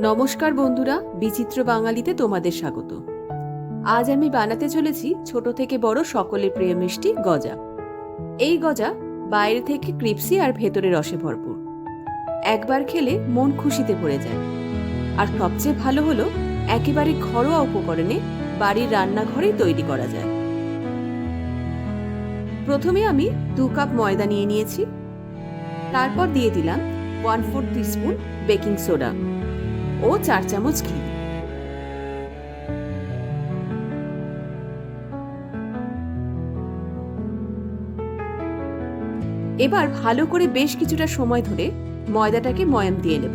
নমস্কার বন্ধুরা, বিচিত্র বাঙালিতে তোমাদের স্বাগত। আজ আমি বানাতে চলেছি ছোট থেকে বড় সকলের প্রিয় মিষ্টি গজা। এই গজা বাইরে থেকে ক্রিপসি আর ভেতরে রসে ভরপুর। একবার খেলে মন খুশিতে ভরে যায়। আর সবচেয়ে ভালো হলো, একেবারে ঘরোয়া উপকরণে বাড়ির রান্নাঘরেই তৈরি করা যায়। প্রথমে আমি দু কাপ ময়দা নিয়ে নিয়েছি। তারপর দিয়ে দিলাম one four teaspoon baking soda. ও চার চামচ ঘি। এবার ভালো করে বেশ কিছুটা সময় ধরে ময়দাটাকে ময়াম দিয়ে নেব।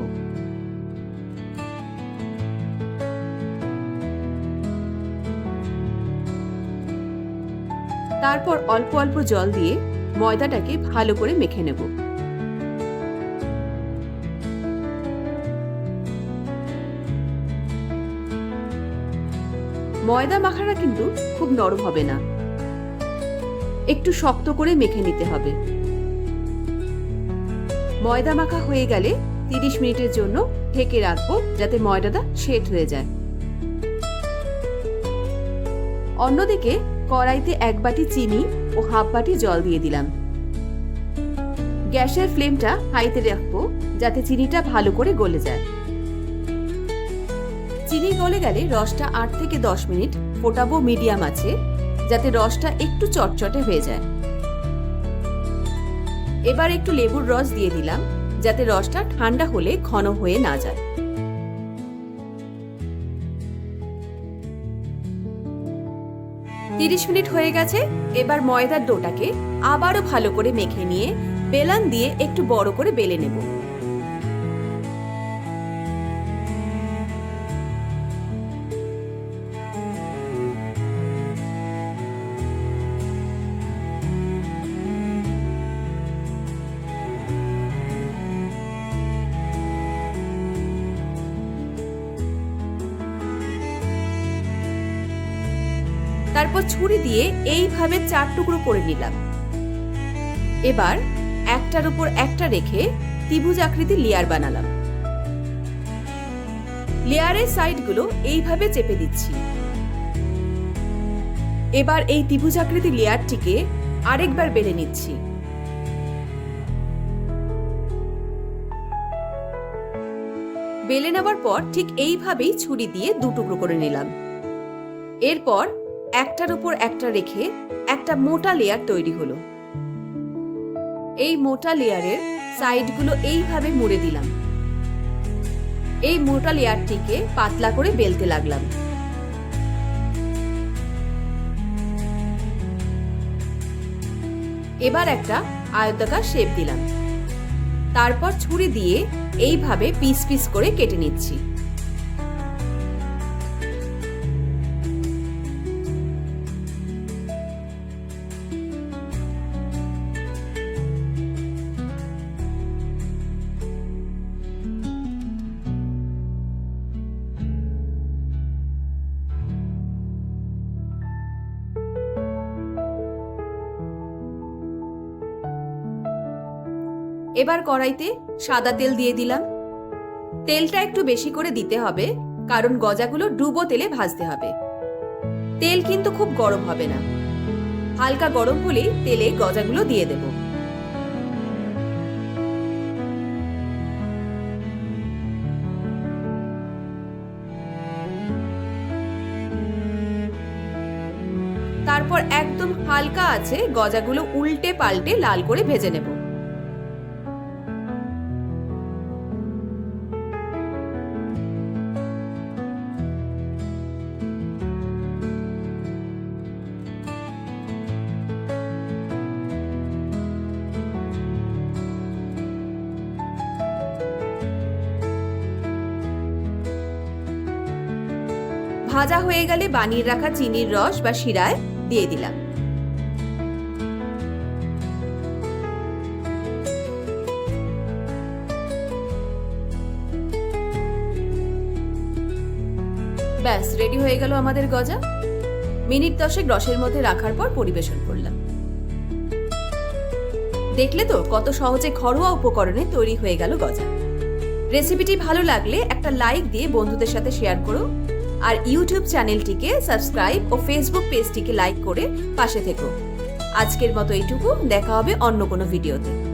তারপর অল্প অল্প জল দিয়ে ময়দাটাকে ভালো করে মেখে নেব। ময়দা মাখাটা কিন্তু খুব নরম হবে না। একটু শক্ত করে মেখে নিতে হবে। ময়দা মাখা হয়ে গেলে তিরিশ মিনিটের জন্য ঢেকে রাখব যাতে ময়দাটা সেট হয়ে যায়। অন্যদিকে কড়াইতে এক বাটি চিনি ও হাফ বাটি জল দিয়ে দিলাম। গ্যাসের ফ্লেমটা হাইতে রাখব যাতে চিনিটা ভালো করে গলে যায়। চিনি গলে গেলে রসটা আট থেকে দশ মিনিট ফোটাবো মিডিয়াম আছে যাতে রসটা একটু চটচটে হয়ে যায়। এবার একটু লেবুর রস দিয়ে দিলাম, যাতে রসটা ঠান্ডা হলে ঘন হয়ে না যায়। তিরিশ মিনিট হয়ে গেছে, এবার ময়দার ডোটাকে আবারও ভালো করে মেখে নিয়ে, বেলান দিয়ে একটু বড় করে বেলে নেব। তারপর ছুরি দিয়ে এইভাবে চার টুকরো করে নিলাম। এবার একটার উপর একটা রেখে ত্রিভুজ আকৃতি লেয়ার বানালাম। লেয়ারের সাইডগুলো এইভাবে চেপে দিচ্ছি। এবার এই ত্রিভুজ আকৃতি লেয়ারটিকে আরেকবার বেলে নিচ্ছি। বেলে নেওয়ার পর ঠিক এইভাবেই ছুরি দিয়ে দু টুকরো করে নিলাম। এরপর একটার উপর একটা রেখে একটা মোটা লেয়ার তৈরি হলো। এই মোটা লেয়ারের সাইডগুলো এইভাবে মুড়ে দিলাম। এই মোটা লেয়ারটিকে পাতলা করে বেলতে লাগলাম। এবার একটা আয়তাকার শেপ দিলাম। তারপর ছুরি দিয়ে এইভাবে পিস পিস করে কেটে নিচ্ছি। এবার কড়াইতে সাদা তেল দিয়ে দিলাম। তেলটা একটু বেশি করে দিতে হবে, কারণ গজাগুলো ডুবো তেলে ভাজতে হবে। তেল কিন্তু খুব গরম হবে না। হালকা গরম হলেই তেলে গজাগুলো দিয়ে দেব। তারপর একদম হালকা আছে, গজাগুলো উল্টে পাল্টে লাল করে ভেজে নেব। ভাজা হয়ে গেলে বানিয়ে রাখা চিনির রস বা শিরায় দিয়ে দিলাম। ব্যাস রেডি হয়ে গেল আমাদের গজা। মিনিট দশেক রসের মধ্যে রাখার পর পরিবেশন করলাম। দেখলে তো কত সহজে ঘরোয়া উপকরণে তৈরি হয়ে গেল গজা। রেসিপিটি ভালো লাগলে একটা লাইক দিয়ে বন্ধুদের সাথে শেয়ার করো। আর ইউটিউব চ্যানেলটিকে সাবস্ক্রাইব ও ফেসবুক পেজটিকে লাইক করে পাশে থেকো। আজকের মতো এইটুকু, দেখা হবে অন্য কোনো ভিডিওতে